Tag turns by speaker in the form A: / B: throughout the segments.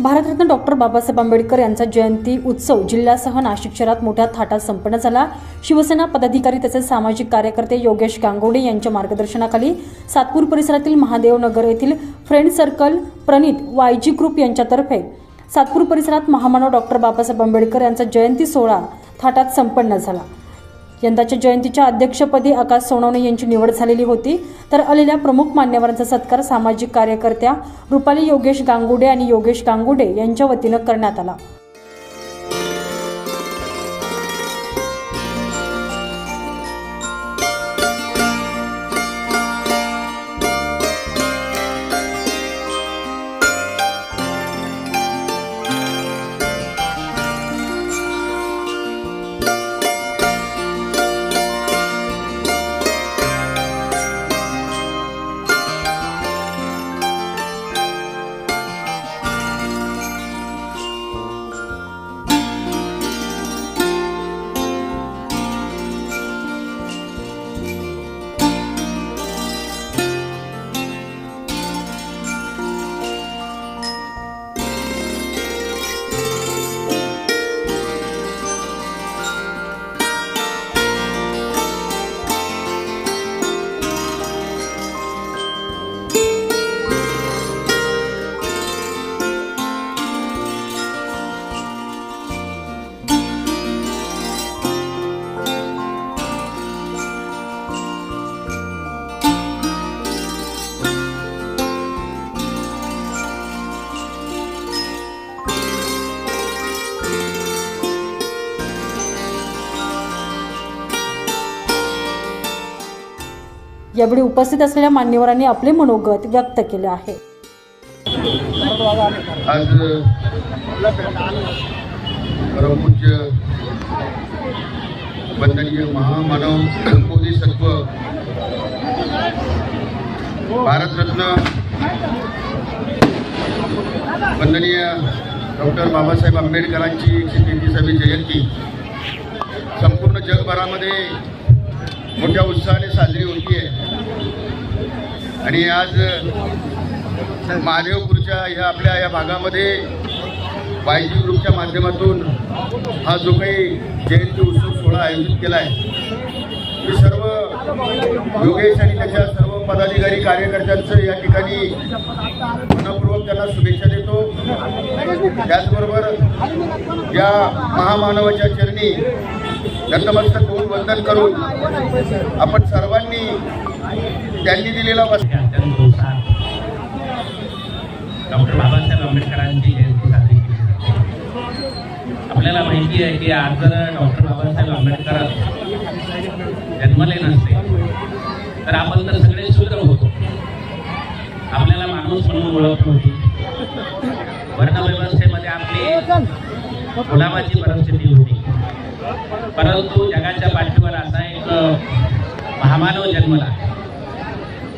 A: Bharat Ratna doctor Babasaheb Ambedkar यांचा जयंती उत्सव जिल्ह्यासह नाशिक शहरात मोठ्या थाटात संपन्न झाला. शिवसेना पदाधिकारी तसेच सामाजिक कार्यकर्ते योगेश गांगोडे यांच्या मार्गदर्शनाखाली सातपूर परिसरातील महादेवनगर येथील friend circle Pranit YG group यांच्यातर्फे सातपूर परिसरात महामानव डॉक्टर बाबासाहेब आंबेडकर यांचा जयंती सोहळा थाटात संपन्न झाला. यंदाच्या जयंतीच्या अध्यक्षपदी आकाश सोनवणे यांची निवड झालेली होती. तर आलेल्या प्रमुख मान्यवरांचा सत्कार सामाजिक कार्यकर्त्या रुपाली योगेश गांगुडे आणि योगेश गांगुडे यांच्या वतीनं करण्यात आला. यावेळी उपस्थित असलेल्या मान्यवरांनी आपले मनोगत व्यक्त केले आहे.
B: आज परमपूज्य वंदनीय महामानव बोधिसत्व भारतरत्न वंदनीय डॉक्टर बाबासाहेब आंबेडकरांची एकशे तेहतीसावी जयंती संपूर्ण जगभरामध्ये मोठ्या उत्साहाने साजरी होती आहे आणि आज महादेवपूरच्या ह्या आपल्या या भागामध्ये वायजी ग्रुपच्या माध्यमातून हा जो काही जयंती उत्सव सोहळा आयोजित केला आहे मी सर्व योगेश आणि त्याच्या सर्व पदाधिकारी कार्यकर्त्यांचं या ठिकाणी मनपूर्वक त्यांना शुभेच्छा देतो. त्याचबरोबर या महामानवाच्या चरणी नतमस्तक होऊन वंदन करून आपण सर्वांनी त्यांनी दिलेला
C: डॉक्टर बाबासाहेब आंबेडकरांची जयंती साजरी केली जाते. आपल्याला माहिती आहे की आज जर डॉक्टर बाबासाहेब आंबेडकर जन्मले नसते तर आपण तर सगळे शूद्र होतो. आपल्याला माणूस म्हणून ओळख नव्हती. वर्णव्यवस्थेमध्ये आपली गुलामाची परिस्थिती होती. परंतु जगाच्या पाठीवर असा एक महामानव जन्मला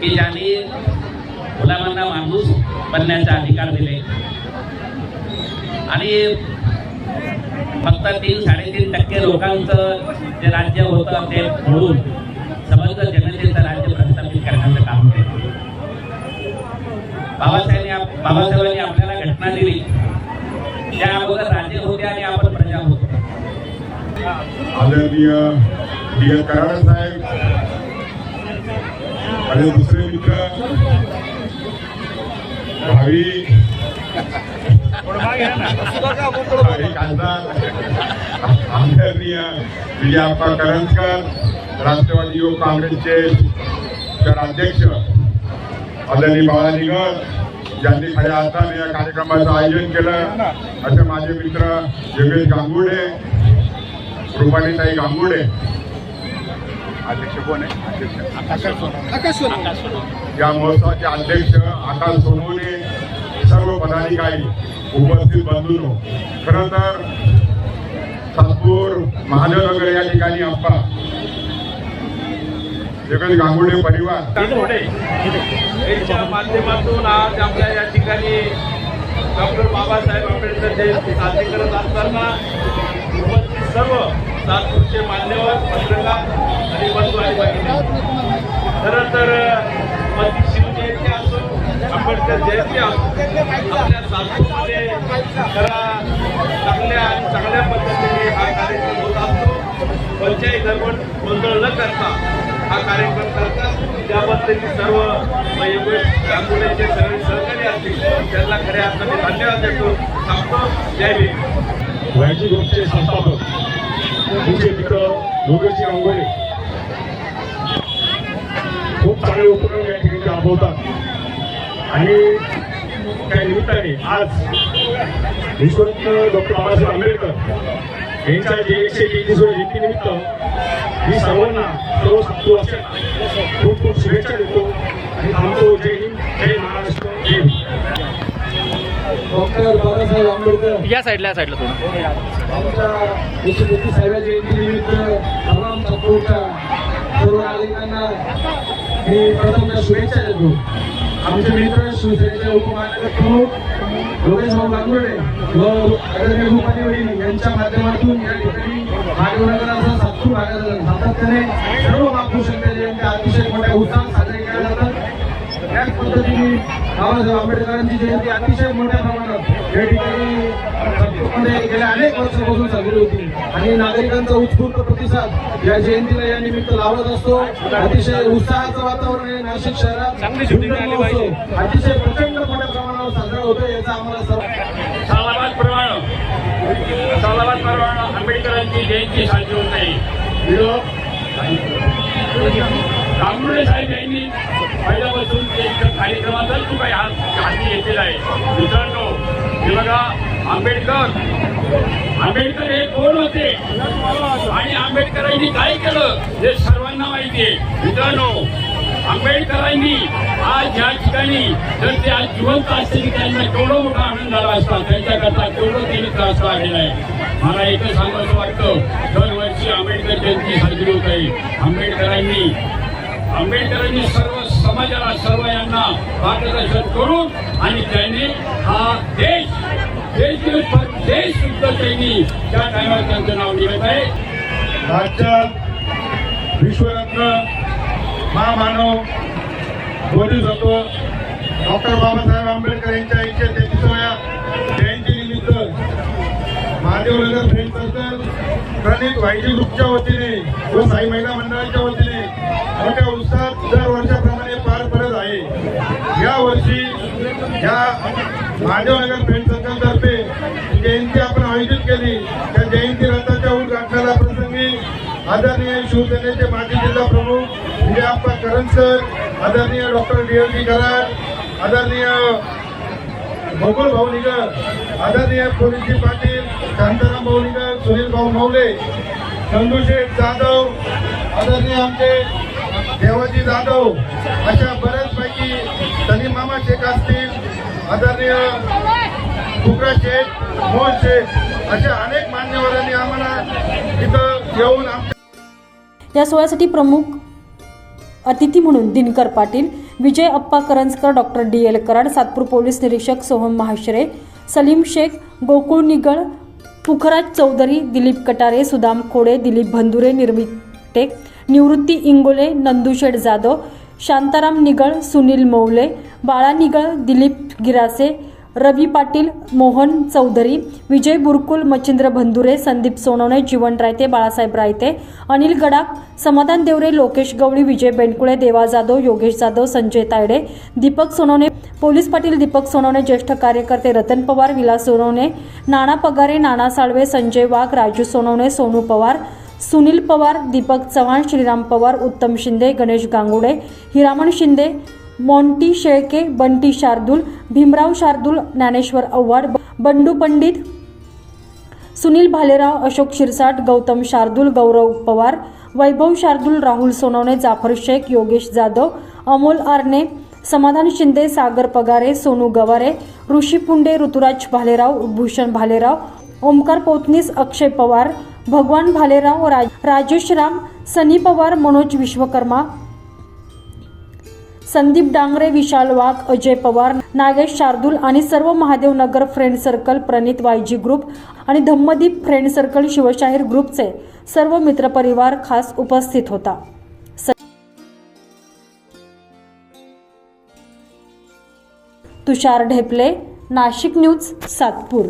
C: की ज्यांनी गुलामांना माणूस बनण्याचा अधिकार दिले. आणि फक्त तीन साडेतीन टक्के लोकांचं जे राज्य होतं ते म्हणून समग्र जनतेचं राज्य प्रस्थापित करण्याचं काम केलं बाबासाहेबांनी बाबासाहेबांनी आपल्याला घटना दिली. त्या अगोदर राज्य होते आणि आपण प्रजा होतो
D: आदरणीय डी एल कराड साहेब आणि दुसरे मित्र भावी खासदार आदरणीय विजयाप्पा करंजकर राष्ट्रवादी युवक काँग्रेसचे अध्यक्ष आदरणीय बाळा निगर ज्यांनी खऱ्या अर्थाने या कार्यक्रमाचं आयोजन केलं. असे माझे मित्र योगेश गांगुडे रुपालीताई गांगुडे. अध्यक्ष कोण आहे? अध्यक्ष. या महोत्सवाचे अध्यक्ष आकाश सोनवणे सर्व पदाधिकारी उपस्थित बंधूंनो. खरं तर सातपूर महादेवनगर या ठिकाणी आप्पा
B: योगेश गांगुडे परिवार.
E: यांच्या माध्यमातून आज आपल्या या ठिकाणी डॉक्टर बाबासाहेब आंबेडकर जयंती साजरी करत असताना उपस्थित सर्व नागपूरचे मान्यवर पत्रकार आणि बंधू आणि खरं तर मती शिवजयंती असो आंबेडकर जयंती असो आपल्या नागपूरमध्ये खरा चांगल्या आणि चांगल्या पद्धतीने हा कार्यक्रम होत असतो. कोणत्याही गडबड गोंधळ न करता हा कार्यक्रम करतात. त्याबद्दल मी सर्व योगेश सर्व सहकारी असतील त्यांना खऱ्या अर्थाने धन्यवाद देतो. सांगतो जय भीम.
B: वायजी ग्रुपचे संस्थापक तुमचे मित्र योगेशजी गांगुडे खूप चांगले उपक्रम या ठिकाणी राबवतात. आणि त्या निमित्ताने आज विश्वरत्न डॉक्टर बाबासाहेब आंबेडकर यांच्या जे एकशे तेहतीसव्या जयंतीनिमित्त मी सर्वांना सर्व खूप खूप शुभेच्छा देतो. आणि थांबतो जय हिंद जय महाराष्ट्र.
F: डॉक्टर बाबासाहेब आंबेडकर.
G: या साईडला या साईडला थोडं.
F: आमच्या एकशे तेहतीसाव्या जयंतीनिमित्त तमाम नागपूरच्या सर्व नागरिकांना मी शुभेच्छा देतो. आमचे मित्र शिवसेनेचे उपमहानगर प्रमुख योगेश भाऊ गांगुर्डे व आदरणीय भूपाली वडील यांच्या माध्यमातून या ठिकाणी मानवनगराचा सातपूर भागात सातत्याने सर्व महापुरुषांच्या जयंत्या अतिशय मोठ्या उत्साहात साजरे केल्या जातात याच पद्धतीने बाबासाहेब आंबेडकरांची जयंती अतिशय मोठ्या प्रमाणात. या ठिकाणी गेल्या अनेक वर्षापासून साजरी होती आणि नागरिकांचा उत्स्फूर्त प्रतिसाद या जयंतीला या निमित्त लावत असतो. अतिशय उत्साहाचं वातावरण आहे. नाशिक शहरात अतिशय प्रचंड मोठ्या प्रमाणावर साजरा होतो याचा आम्हाला सर्व
E: सालाबाद प्रमाण सालाबाद प्रमाण आंबेडकरांची जयंती साजरी होत आहे. ते इथं काही आज हाती घेतलेला आहे. मित्रांनो हे बघा आंबेडकर. आंबेडकर हे कोण होते? आणि आंबेडकरांनी काय केलं? हे सर्वांना माहिती आहे. मित्रांनो आंबेडकरांनी आज या ठिकाणी जर ते आज जिवंत असते की त्यांना केवढा मोठा आनंद झाला असता त्यांच्याकरता केवढं त्यांनी त्रास लागलेला आहे. मला एकच सांगायचं वाटतं दरवर्षी आंबेडकर जयंती साजरी होत आहे. आंबेडकरांनी आंबेडकरांनी सर्व समाजाला सर्व यांना मार्गदर्शन करून आणि त्यांनी हा देश देश देश सुद्धा त्यांनी त्या टायमाला त्यांचं नाव निघत आहे.
B: राज्यात विश्वरत्न महामानव बोधिसत्व डॉक्टर बाबासाहेब आंबेडकर यांच्या एकशे तेहतीसाव्या जयंतीनिमित्त महादेवनगर फ्रेंड सर्कल प्रणित वायजी ग्रुपच्या वतीने व साई महिला मंडळाच्या वतीने मोठ्या उत्साहात दर वर्षाप्रमाणे पार पडत आहे या वर्षी या महादेवनगर फ्रेंड सर्कल जयंती आपण आयोजित केली. त्या जयंती रथाच्या उद्घाटनाला प्रसंगी आदरणीय शिवसेनेचे माजी जिल्हा प्रमुख विजयाप्पा करण सर आदरणीय doctor D L D Karad आदरणीय गोकुळ भाऊ निगर आदरणीय पोलिसजी पाटील शांताराम भाऊ निगर सुनील भाऊ मौले चंदूशेठ जाधव आदरणीय आमचे देवाजी जाधव अशा बऱ्याचपैकी सलीम मामा शेख असतील. आदरणीय फुकरा शेठ मोहन शेठ अशा अनेक मान्यवरांनी आम्हाला इथं येऊन
A: या सोहळ्यासाठी प्रमुख अतिथी म्हणून Dinkar Patil Vijay Appa Karanjkar doctor D L Karad Satpur police निरीक्षक सोहम महाशरे सलीम शेख गोकुळ निगळ पुखराज चौधरी दिलीप कटारे सुदाम खोडे दिलीप भंदुरे निर्मिते निवृत्ती इंगोले नंदुशेठ जाधव शांताराम निगळ सुनील मौले बाळा निगळ दिलीप गिरासे रवी पाटील मोहन चौधरी विजय बुरकुल मच्छिंद्र भंदुरे संदीप सोनवणे जीवन रायते बाळासाहेब रायते अनिल गडाख समाधान देवरे लोकेश गवळी विजय बेंडकुळे देवा जाधव योगेश जाधव संजय तायडे दीपक सोनवणे पोलीस पाटील दीपक सोनवणे ज्येष्ठ कार्यकर्ते रतन पवार विलास सोनवणे नाना पगारे नाना साळवे संजय वाघ राजू सोनवणे सोनू पवार सुनील पवार दीपक चव्हाण श्रीराम पवार उत्तम शिंदे गणेश गांगुडे हिरामण शिंदे मोंटी शेळके बंटी शार्दूल भीमराव शार्दूल ज्ञानेश्वर आव्हाड बंडू पंडित सुनील भालेराव अशोक शिरसाट गौतम शार्दूल गौरव पवार वैभव शार्दूल राहुल सोनवणे जाफर शेख योगेश जाधव अमोल आरणे समाधान शिंदे सागर पगारे सोनू गवारे ऋषी पुंडे ऋतुराज भालेराव भूषण भालेराव ओमकार पोतनीस अक्षय पवार भगवान भालेराव राज राजेश राम सनी पवार मनोज विश्वकर्मा संदीप डांगरे विशाल वाघ अजय पवार नागेश शार्दूल आणि सर्व Mahadev Nagar friend circle Pranit YG group आणि धम्मदीप फ्रेंड सर्कल शिवशाहीर ग्रुपचे सर्व मित्रपरिवार खास उपस्थित होता. तुषार ढेपले नाशिक न्यूज सातपूर.